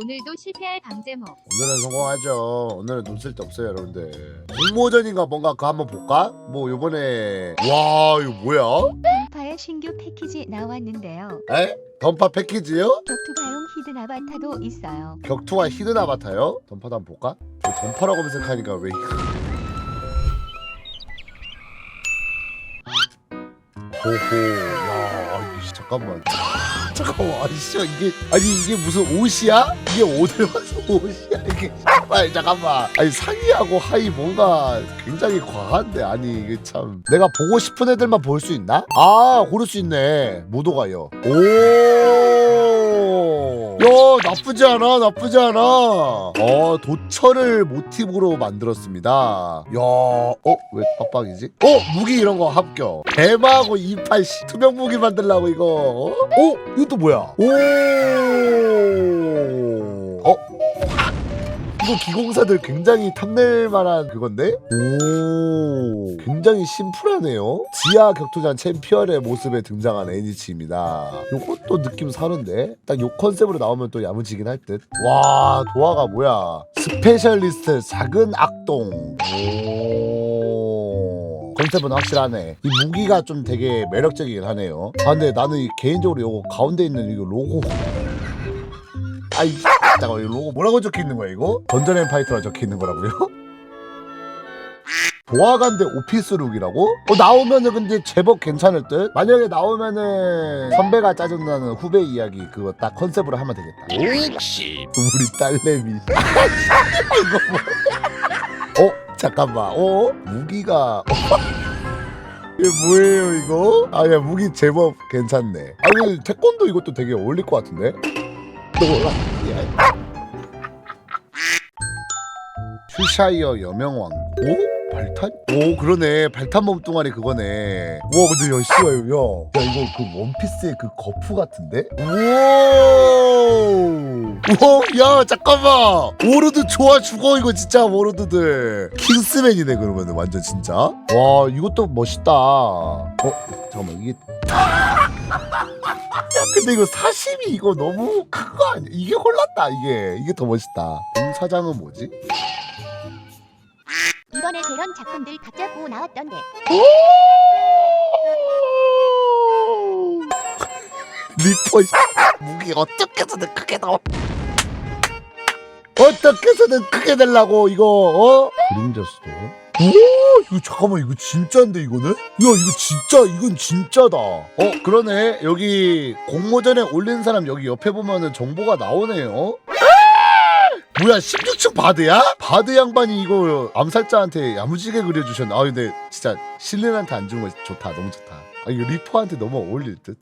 오늘도 실패할 강제모. 오늘은 성공하죠. 오늘은 돈 쓸데 없어요, 여러분들. 공모전인가 뭔가 그거 한번 볼까? 뭐 요번에 와 이거 뭐야? 던파의 신규 패키지 나왔는데요. 에? 던파 패키지요? 격투가용 히든 아바타도 있어요. 격투와 히든 아바타요? 던파도 한번 볼까? 저 던파라고 검색하니까 왜 이거 호호 야 잠깐만 잠깐만 씨 이게 아니 이게 무슨 옷이야? 이게 오늘 와서 옷이야? 이게 아니 잠깐만. 아니 상의하고 하의 뭔가 굉장히 과한데 아니 이게 참. 내가 보고 싶은 애들만 볼 수 있나? 아 고를 수 있네. 모도가요. 오 야 나쁘지 않아 나쁘지 않아 어 도철을 모티브로 만들었습니다 야어왜 빡빡이지? 어 무기 이런 거 합격 대마하고 이팔 씨 투명 무기 만들라고 이거 어? 어? 이것도 뭐야 오 어? 이거 기공사들 굉장히 탐낼 만한 그건데? 오 굉장히 심플하네요. 지하 격투장 챔피언의 모습에 등장한 애니치입니다. 요것도 느낌 사는데 딱 요 컨셉으로 나오면 또 야무지긴 할 듯 와 도화가 뭐야. 스페셜리스트 작은 악동. 오. 컨셉은 확실하네. 이 무기가 좀 되게 매력적이긴 하네요. 아 근데 나는 이- 개인적으로 요거 가운데 있는 이거 로고. 아이 잠깐만 이 로고 뭐라고 적혀 있는 거야 이거? 던전 앤 파이터라 적혀 있는 거라고요? 보아관대 오피스룩이라고? 어 나오면은 근데 제법 괜찮을 듯? 만약에 나오면은 선배가 짜증나는 후배 이야기 그거 딱 컨셉으로 하면 되겠다 역시 우리 딸내미 이거 뭐 어? 잠깐만 어? 무기가 이게 뭐예요 이거? 아야 무기 제법 괜찮네 아니 태권도 이것도 되게 어울릴 것 같은데? 놀라 야. 슈샤이어 여명왕 오? 발탄? 오 그러네 발탄 몸뚱아리 그거네 와 근데 야 씨발 야, 야 이거 그 원피스의 그 거프 같은데? 우와 우와 야 잠깐만 워로드 좋아 죽어 이거 진짜 워로드들 킹스맨이네 그러면은 완전 진짜 와 이것도 멋있다 어? 잠깐만 이게 야 근데 이거 사심이 이거 너무 큰 거 아니야? 이게 홀랐다 이게 이게 더 멋있다 공사장은 뭐지? 이번에 그런 작품들 각자 보고 나왔던데 리퍼 씨. 무기 어떻게 해서든 크게 나와 어떻게 해서든 크게 되려고 이거 어? 그림자 스토어? 오 이거 잠깐만 이거 진짜인데 이거는? 야 이거 진짜 이건 진짜다 어 그러네 여기 공모전에 올린 사람 여기 옆에 보면은 정보가 나오네요 뭐야 16층 바드야? 바드 양반이 이거 암살자한테 야무지게 그려주셨네. 아 근데 진짜 실린한테 안 주는 거 좋다. 너무 좋다. 아 이거 리퍼한테 너무 어울릴 듯.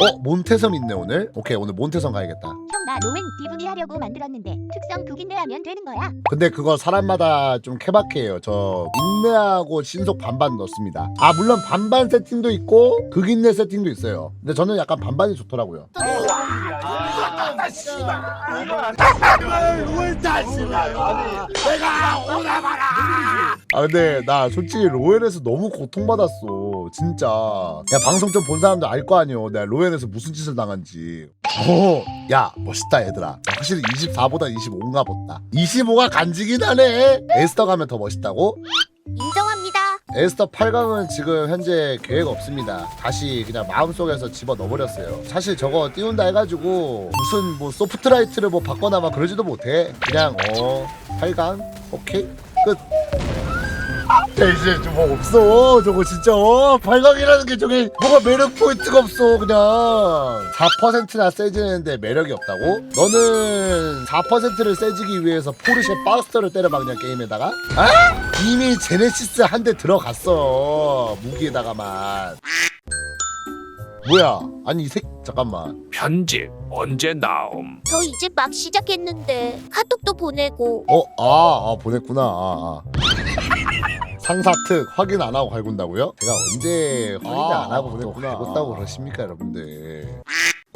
어? 몬테섬 있네 오늘? 오케이 오늘 몬테섬 가야겠다. 형 나 로엔 디브니 하려고 만들었는데 특성 극인내 하면 되는 거야? 근데 그거 사람마다 좀 케바케예요. 저 인내하고 신속 반반 넣습니다. 아 물론 반반 세팅도 있고 극인내 세팅도 있어요. 근데 저는 약간 반반이 좋더라고요 아 근데 나 솔직히 로엔에서 너무 고통받았어. 진짜. 야 방송 좀 본 사람도 알거 아니오. 내가 로엔에서 무슨 짓을 당한지. 오야 멋있다 얘들아. 확실히 24보다 25인가 보다. 25가 간지긴 하네. 에스터 가면 더 멋있다고? 에스터 8강은 지금 현재 계획 없습니다. 다시 그냥 마음속에서 집어 넣어버렸어요. 사실 저거 띄운다 해가지고 무슨 뭐 소프트라이트를 뭐 바꿔나 막 그러지도 못해. 그냥 어 8강 오케이 끝. 야, 이제 좀뭐 없어 저거 진짜 어 8강이라는 게 저게 뭐가 매력 포인트가 없어 그냥 4%나 세지는데 매력이 없다고? 너는 4%를 세지기 위해서 포르쉐 바스터를 때려박냐 게임에다가? 아? 이미 제네시스 한 대 들어갔어 무기에다가만 뭐야 아니 이새 잠깐만 편집 언제 나옴? 저 이제 막 시작했는데 카톡도 보내고 어? 아, 아 보냈구나 아, 아. 상사 특 확인 안 하고 갈군다고요? 제가 언제 확인 아, 안 하고 또 보냈구나 갈궜다고 그러십니까 여러분들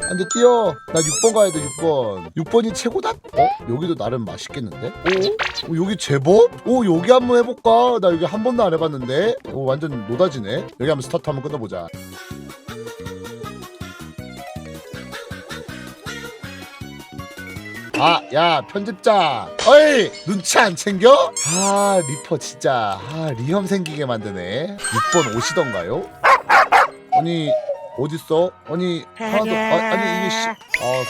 안돼 뛰어 나 6번 가야 돼 6번 6번이 최고다? 어? 여기도 나름 맛있겠는데? 어? 어, 여기 제법? 오 여기 한번 해볼까? 나 여기 한 번도 안 해봤는데 오 완전 노다지네 여기 한번 스타트 한번 끊어보자 아 야 편집자. 어이 눈치 안 챙겨? 아 리퍼 진짜. 아 리험 생기게 만드네. 6번 오시던가요? 아니 어딨어? 아니 하나도 아, 아니 이게 씨, 아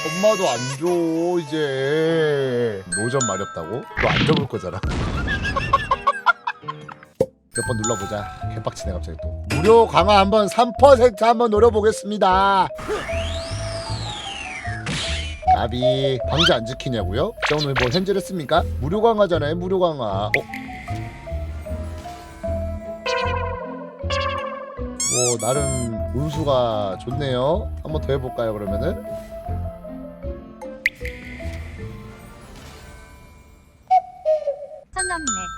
선마도 안 줘 이제. 노전 마렵다고? 너 안 접을 거잖아. 몇 번 눌러보자. 개빡치네 갑자기 또. 무료 강화 한번 3% 한번 노려보겠습니다 가비 방지 안 지키냐고요? 저 오늘 뭐 현질 했습니까? 무료 강화잖아요 무료 강화 어? 뭐 나름 운수가 좋네요 한번 더 해볼까요 그러면은? 선 넘네.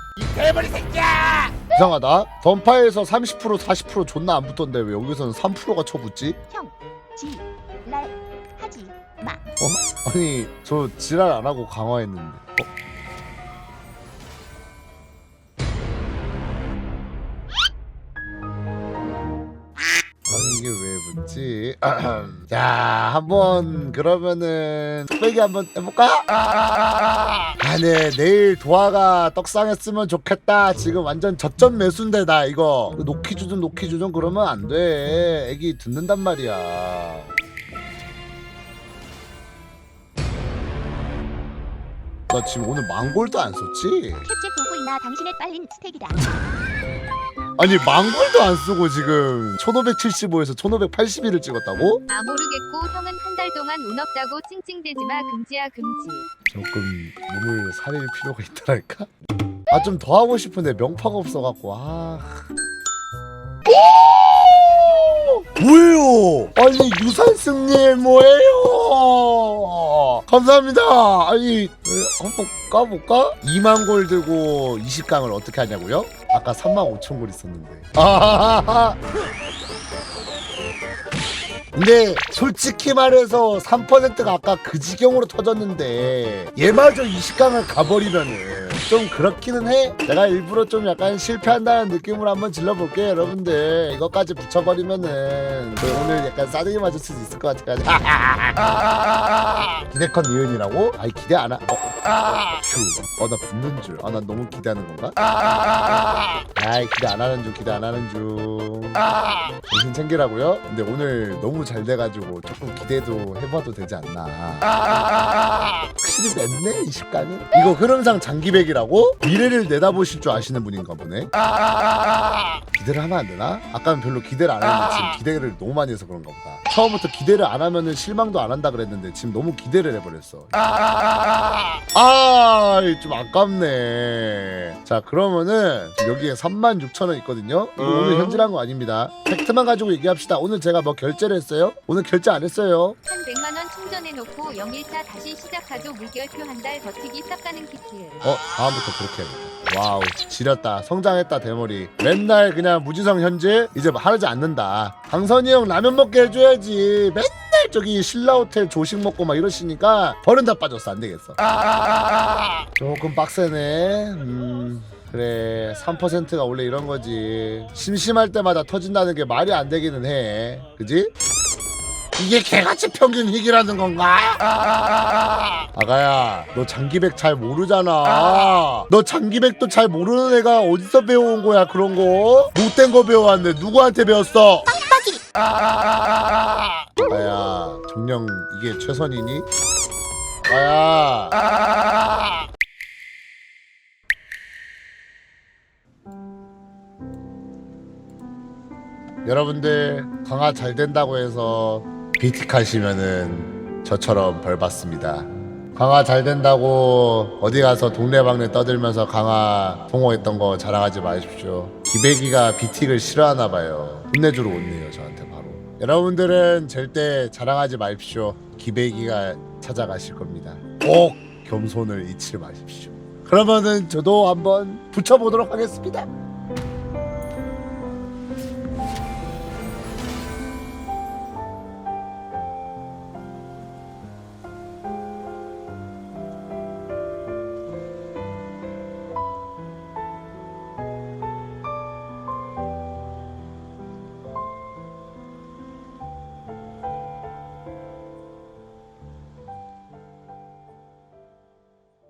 이상하다 던파에서 30% 40% 존나 안 붙던데 왜 여기서는 3%가 쳐붙지? 형, 지, 랄, 하지 마. 아니 저 지랄 안 하고 강화했는데 어? 아니 이게 왜 붙지? 자 한번 그러면은 뚝배기 한번 해볼까? 아네 내일 도화가 떡상했으면 좋겠다 지금 완전 저점 매수인데 나 이거 노키 주좀 노키 주좀 그러면 안돼 애기 듣는단 말이야 나 지금 오늘 망골도 안 썼지? 캡제 보고 있나 당신의 빨린 스택이다. 아니 망골도 안 쓰고 지금 1575에서 1581을 찍었다고? 아 모르겠고 형은 한 달 동안 운 없다고 찡찡대지마 금지야 금지 조금 몸을 사릴 필요가 있다랄까? 아 좀 더 하고 싶은데 명파가 없어갖고 아 뭐예요? 아니 유산승님 뭐예요? 감사합니다. 아니 에, 한번 까볼까? 2만 골 들고 20강을 어떻게 하냐고요? 아까 3만 5천 골 있었는데. 근데 솔직히 말해서 3%가 아까 그 지경으로 터졌는데 얘마저 20강을 가버리면은 좀 그렇기는 해. 내가 일부러 좀 약간 실패한다는 느낌으로 한번 질러볼게요 여러분들. 이것까지 붙여버리면은 저 오늘 약간 싸대기 맞을 수도 있을 것 같아 기대컨 니은이라고? 아니 기대 안 하... 어? 휴. 어, 나 붙는 줄. 아, 난 너무 기대하는 건가? 아이, 기대 안 하는 중, 기대 안 하는 중. 정신 챙기라고요? 근데 오늘 너무 잘 돼가지고 조금 기대도 해봐도 되지 않나. 확실히 맵네, 20강은? 이거 흐름상 장기백이라고? 미래를 내다보실 줄 아시는 분인가 보네. 기대를 하면 안 되나? 아까는 별로 기대를 안 했는데 지금 기대를 너무 많이 해서 그런가 보다. 처음부터 기대를 안 하면은 실망도 안 한다 그랬는데 지금 너무 기대를 해버렸어. 아, 좀 아깝네. 자, 그러면은 여기에 36,000원 있거든요. 이거 오늘 현질한 거 아닙니다. 팩트만 가지고 얘기합시다. 오늘 제가 뭐 결제를 했어요? 오늘 결제 안 했어요. 한 100만 원 충전해놓고 0일차 다시 시작하죠 물결표 한 달 버티기 싹 가는 키트 어, 다음부터 그렇게 해야겠다. 와우, 지렸다. 성장했다, 대머리. 맨날 그냥 무지성 현질? 이제 뭐 하지 않는다. 강선이 형 라면 먹게 해줘야지. 맨날 저기 신라 호텔 조식 먹고 막 이러시니까 버른 다 빠졌어. 안 되겠어. 조금 빡세네. 음. 그래 3%가 원래 이런 거지 심심할 때마다 터진다는 게 말이 안 되기는 해 그지? 이게 개같이 평균 희귀라는 건가? 아가야 너 장기백 잘 모르잖아 너 장기백도 잘 모르는 애가 어디서 배워온 거야 그런 거? 못된 거 배워왔는데 누구한테 배웠어? 아가야 정녕 이게 최선이니? 아가야 여러분들 강화 잘 된다고 해서 비틱하시면은 저처럼 벌 받습니다. 강화 잘 된다고 어디 가서 동네방네 떠들면서 강화 성공했던 거 자랑하지 마십시오. 기백이가 비틱을 싫어하나 봐요. 혼내주러 온네요 저한테 바로. 여러분들은 절대 자랑하지 마십시오. 기백이가 찾아가실 겁니다. 꼭 겸손을 잊지 마십시오. 그러면은 저도 한번 붙여보도록 하겠습니다.